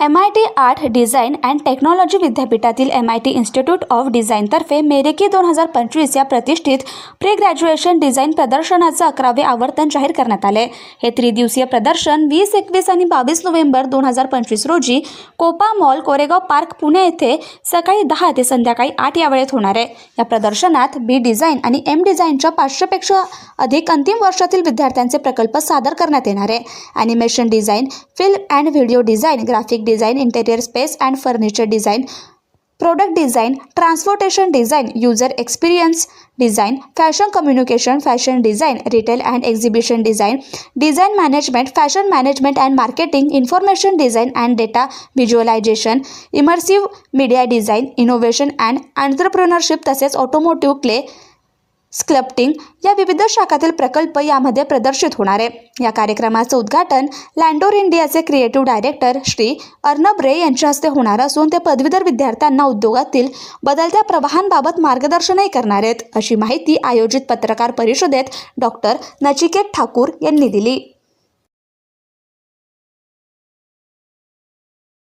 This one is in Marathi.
M I T art design and technology विद्यापीठातील M I T institute of डिझाईनतर्फे मेरेकी दोन हजार पंचवीस या प्रतिष्ठित प्री ग्रॅज्युएशन डिझाईन प्रदर्शनाचं अकरावे आवर्तन जाहीर करण्यात आले. हे त्रिदिवसीय प्रदर्शन वीस एकवीस आणि बावीस नोव्हेंबर दोन हजार पंचवीस रोजी Kopa mall Koregaon park Pune येथे सकाळी दहा ते संध्याकाळी आठ या वेळेत होणार आहे. या प्रदर्शनात बी डिझाईन आणि एम डिझाईनच्या पाचशेपेक्षा अधिक अंतिम वर्षातील विद्यार्थ्यांचे प्रकल्प सादर करण्यात येणार आहे. Animation design film and video design graphic design interior space and furniture design product design transportation design user experience design fashion communication fashion design retail and exhibition design design management fashion management and marketing information design and data visualisation immersive media design innovation and entrepreneurship तसेच ऑटोमोटिव्ह क्ले स्क्लप्टिंग या विविध शाखातील प्रकल्प यामध्ये प्रदर्शित होणार आहे. या कार्यक्रमाचं उद्घाटन लँडोर इंडियाचे क्रिएटिव्ह डायरेक्टर श्री अर्नब रे यांच्या हस्ते होणार असून ते पदवीधर विद्यार्थ्यांना उद्योगातील बदलत्या प्रवाहांबाबत मार्गदर्शनही करणार आहेत अशी माहिती आयोजित पत्रकार परिषदेत डॉक्टर नचिकेत ठाकूर यांनी दिली.